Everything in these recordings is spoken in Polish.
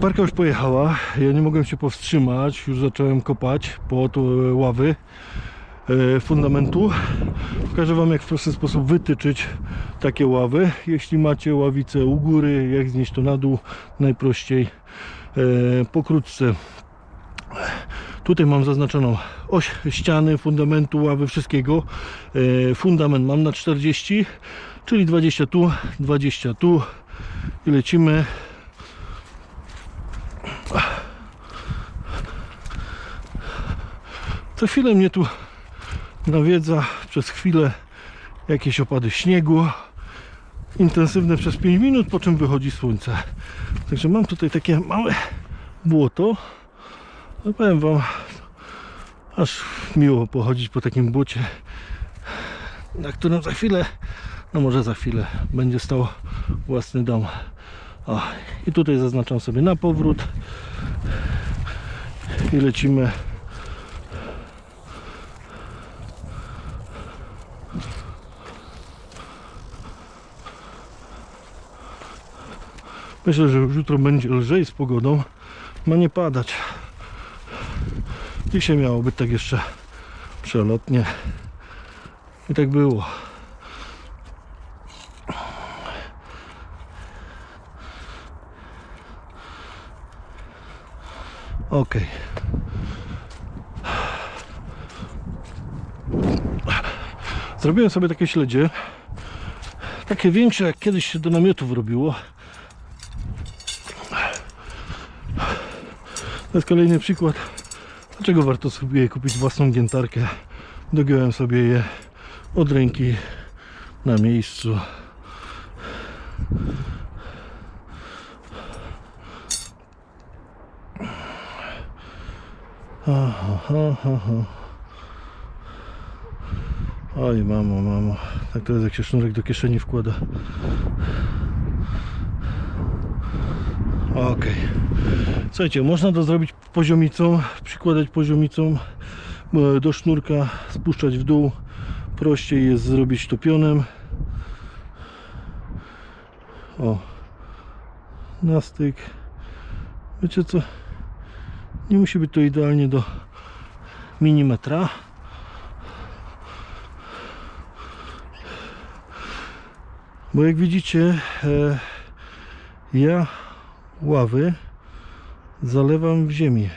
Koparka już pojechała, ja nie mogłem się powstrzymać, już zacząłem kopać pod e, ławy e, fundamentu. Pokażę Wam jak w prosty sposób wytyczyć takie ławy. Jeśli macie ławicę u góry, jak znieść to na dół, najprościej e, pokrótce. Tutaj mam zaznaczoną oś ściany, fundamentu, ławy, wszystkiego. Fundament mam na 40, czyli 20 tu, 20 tu i lecimy. Co chwilę mnie tu nawiedza przez chwilę jakieś opady śniegu intensywne przez 5 minut, po czym wychodzi słońce. Także mam tutaj takie małe błoto. No powiem wam, aż miło pochodzić po takim błocie, na którym za chwilę, no może za chwilę, będzie stał własny dom. O, I tutaj zaznaczam sobie na powrót i lecimy Myślę, że już jutro będzie lżej z pogodą. Ma nie padać. Dzisiaj miało być tak jeszcze przelotnie. I tak było. Ok. Zrobiłem sobie takie śledzie. Takie większe, jak kiedyś się do namiotów robiło. To jest kolejny przykład, dlaczego warto sobie kupić własną giętarkę. Dogiąłem sobie je od ręki na miejscu. Oj, mamo, mamo. Tak to jest, jak się sznurek do kieszeni wkłada. Okej. Słuchajcie, można to zrobić poziomicą, przykładać poziomicą e, do sznurka, spuszczać w dół. Prościej jest zrobić topionem. O, na styk. Wiecie co? Nie musi być to idealnie do milimetra. Bo jak widzicie, e, ja ławy zalewam w ziemię.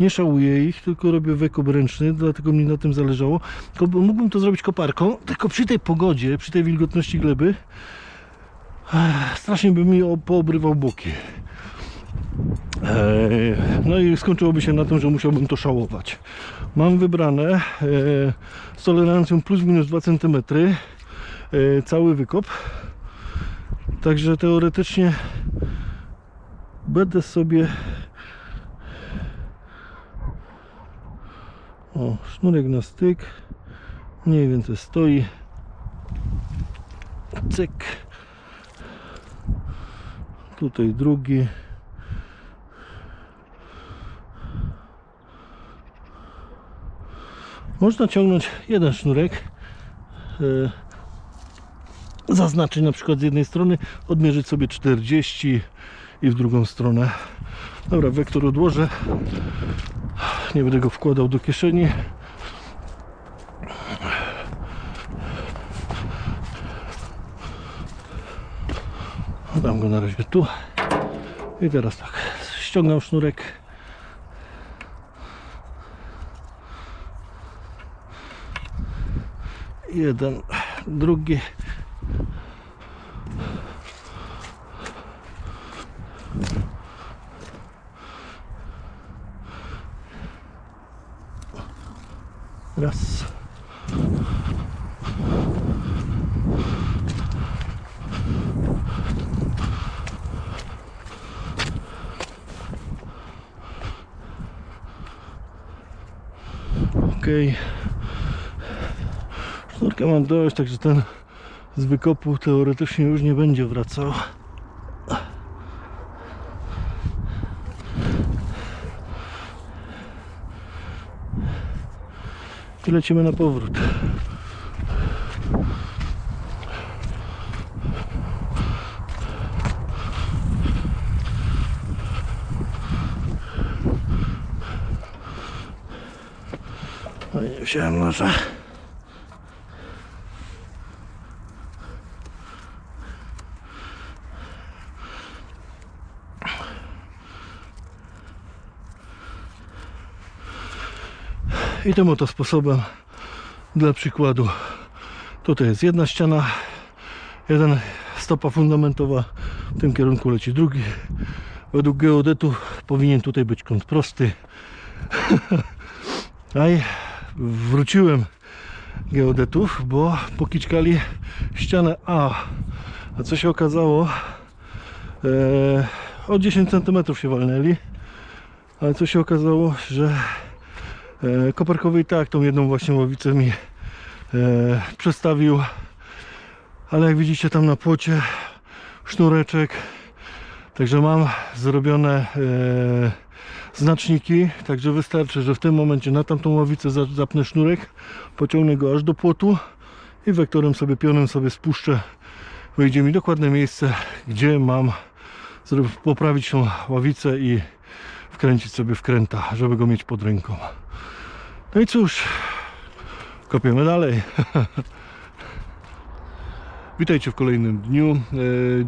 Nie szałuję ich, tylko robię wyk obręczny, dlatego mi na tym zależało. Mógłbym to zrobić koparką, tylko przy tej pogodzie, przy tej wilgotności gleby, strasznie by mi poobrywał boki. No i skończyłoby się na tym, że musiałbym to szałować. Mam wybrane z tolerancją plus minus 2 cm cały wykop. Także teoretycznie będę sobie o sznurek na styk. Mniej więcej stoi. Cyk. Tutaj drugi. Można ciągnąć jeden sznurek e, zaznaczyć na przykład z jednej strony odmierzyć sobie 40 i w drugą stronę. Dobra, wektor odłożę. Nie będę go wkładał do kieszeni. Dam go na razie tu. I teraz tak, ściągam sznurek. Jeden, drugi. Raz. Okej. Sznurka mam dość, także ten z wykopu teoretycznie już nie będzie wracał. i lecimy na powrót. No i nie wziąłem noża. I tym oto sposobem dla przykładu tutaj jest jedna ściana jeden stopa fundamentowa w tym kierunku leci drugi. Według geodetu powinien tutaj być kąt prosty. A i wróciłem geodetów bo pokiczkali ścianę A. A co się okazało? E, o 10 cm się walnęli. Ale co się okazało, że e, koparkowy i tak tą jedną właśnie ławicę mi e, przestawił. Ale jak widzicie tam na płocie sznureczek. Także mam zrobione e, znaczniki. Także wystarczy, że w tym momencie na tamtą ławicę za- zapnę sznurek pociągnę go aż do płotu i wektorem sobie, pionem sobie spuszczę. Wyjdzie mi dokładne miejsce gdzie mam poprawić tą ławicę i wkręcić sobie wkręta, żeby go mieć pod ręką no i cóż kopiemy dalej Witajcie w kolejnym dniu. E,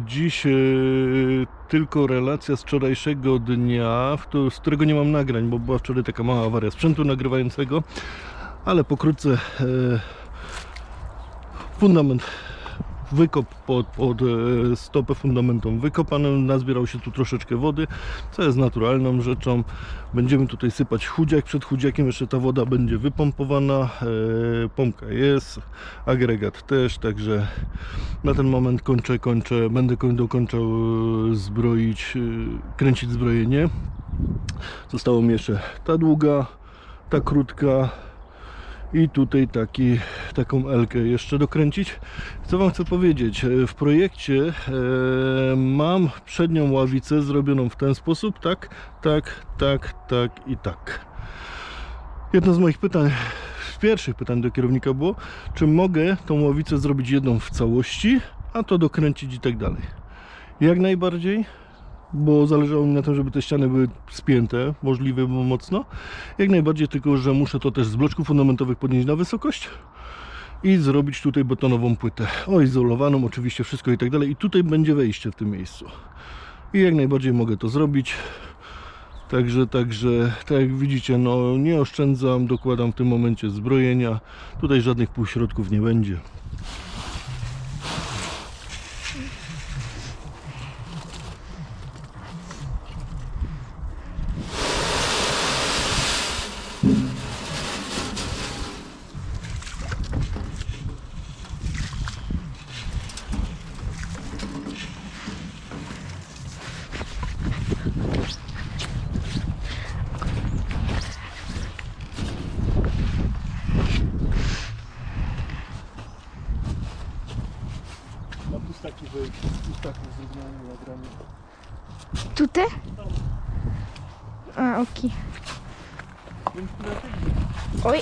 Dziś e, tylko relacja z wczorajszego dnia, z którego nie mam nagrań, bo była wczoraj taka mała awaria sprzętu nagrywającego, ale pokrótce e, fundament wykop pod, pod e, stopę fundamentom wykopanym, nazbierał się tu troszeczkę wody, co jest naturalną rzeczą. Będziemy tutaj sypać chudziak, przed chudziakiem jeszcze ta woda będzie wypompowana, e, pompka jest, agregat też, także na ten moment kończę, kończę, będę koń- dokończał e, zbroić, kręcić zbrojenie. Zostało mi jeszcze ta długa, ta krótka i tutaj taki, taką elkę jeszcze dokręcić. Co Wam chcę powiedzieć? E, W projekcie e, mam przednią ławicę zrobioną w ten sposób, tak, tak, tak, tak i tak. Jedno z moich pytań, z pierwszych pytań do kierownika było, czy mogę tą ławicę zrobić jedną w całości, a to dokręcić i tak dalej. Jak najbardziej, bo zależało mi na tym, żeby te ściany były spięte, możliwie było mocno. Jak najbardziej, tylko że muszę to też z bloczków fundamentowych podnieść na wysokość i zrobić tutaj betonową płytę. O, izolowaną oczywiście, wszystko i tak dalej. I tutaj będzie wejście w tym miejscu. I jak najbardziej mogę to zrobić. Także, także, tak jak widzicie, no nie oszczędzam, dokładam w tym momencie zbrojenia. Tutaj żadnych półśrodków nie będzie. taki wyjść, już taki zrównany na granicy. Tutaj? A, okej. Więc na Oj.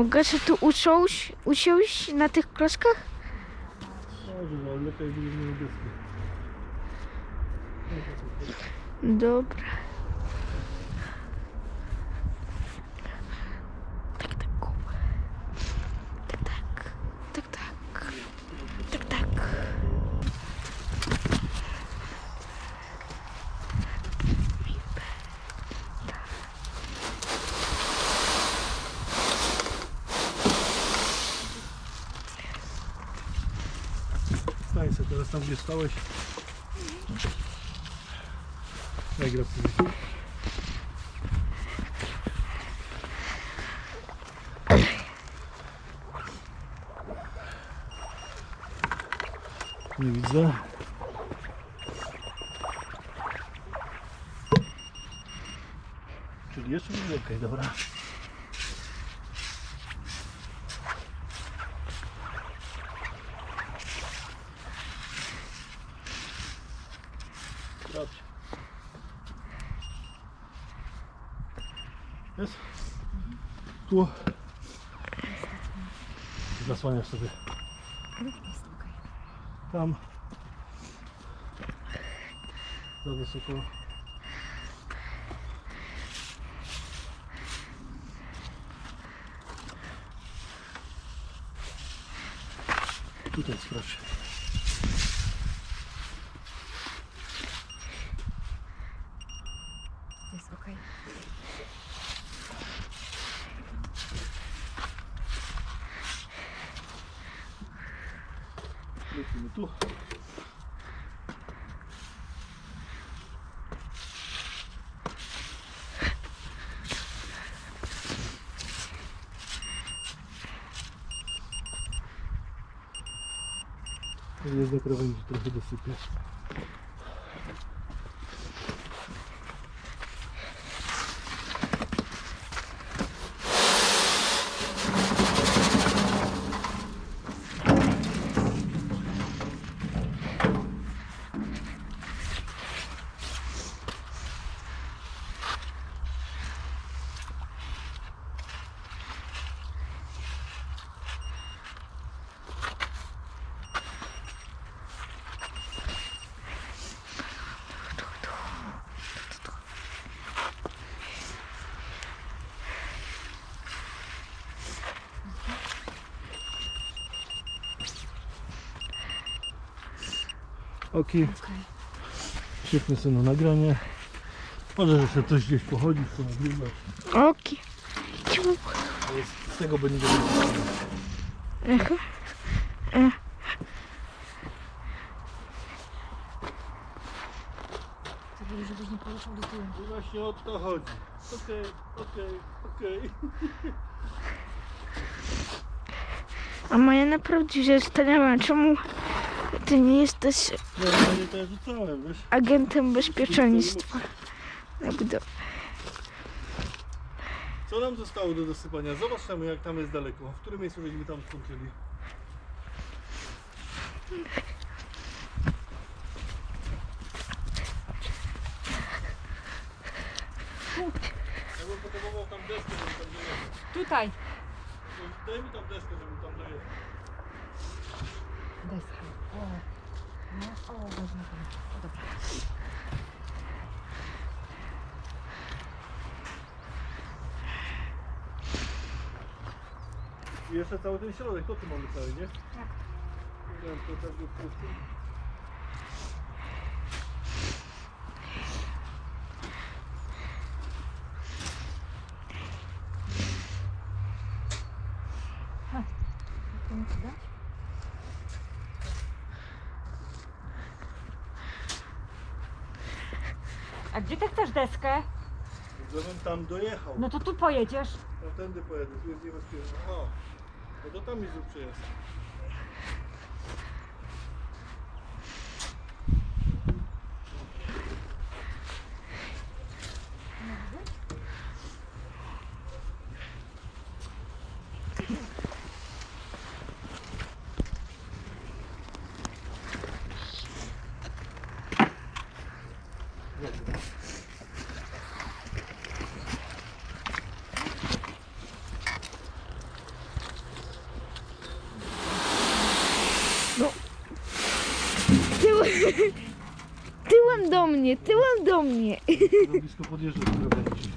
Mogę się tu usiąść, usiąść na tych klockach? Może, ale lepiej. Dobra. Tak, tak. Tak, tak. Tak, tak. Tak, tak. Stań sobie teraz tam, gdzie stałeś. Jak gra. Nie widzę. Czyli jeszcze widzę, okej, dobra. Sprawdź. Jest? Tu. Zasłaniasz sobie. Tam. Za wysoko. Tutaj sprawdź. Jest okej. Lecimy tu. Jest do krawędzi, trochę dosypię. Oki, Okej. świetne są na nagranie. Może, że sobie coś gdzieś pochodzić, to nagrywać. Oki. Ale z tego będzie Aha. Żeby żebyś nie poruszał do tyłu. I właśnie o to chodzi. Okej, okej, okej. A moja naprawdę się zastanawiam, czemu ty nie jesteś to rzucałem, wiesz? agentem bezpieczeństwa. Co nam zostało do dosypania? Zobacz tam jak tam jest daleko. W którym miejscu żeśmy tam skończyli? Ja bym potrzebował tam deskę, żeby tam dojechać. Tutaj. Daj mi tam deskę, żeby tam dojechać. Deska. O. No, o, ważne. Dobra. I jeszcze cały ten środek, to tu mamy cały, nie? Tak. Nie wiem, to tak jest prosty. To mi ci dać? A gdzie ty chcesz deskę? Żebym tam dojechał. No to tu pojedziesz. No tędy pojadę, tu jest niebezpieczne. O, no to tam mi zrób przejazd. Blisko podjeżdżać do krawędzi.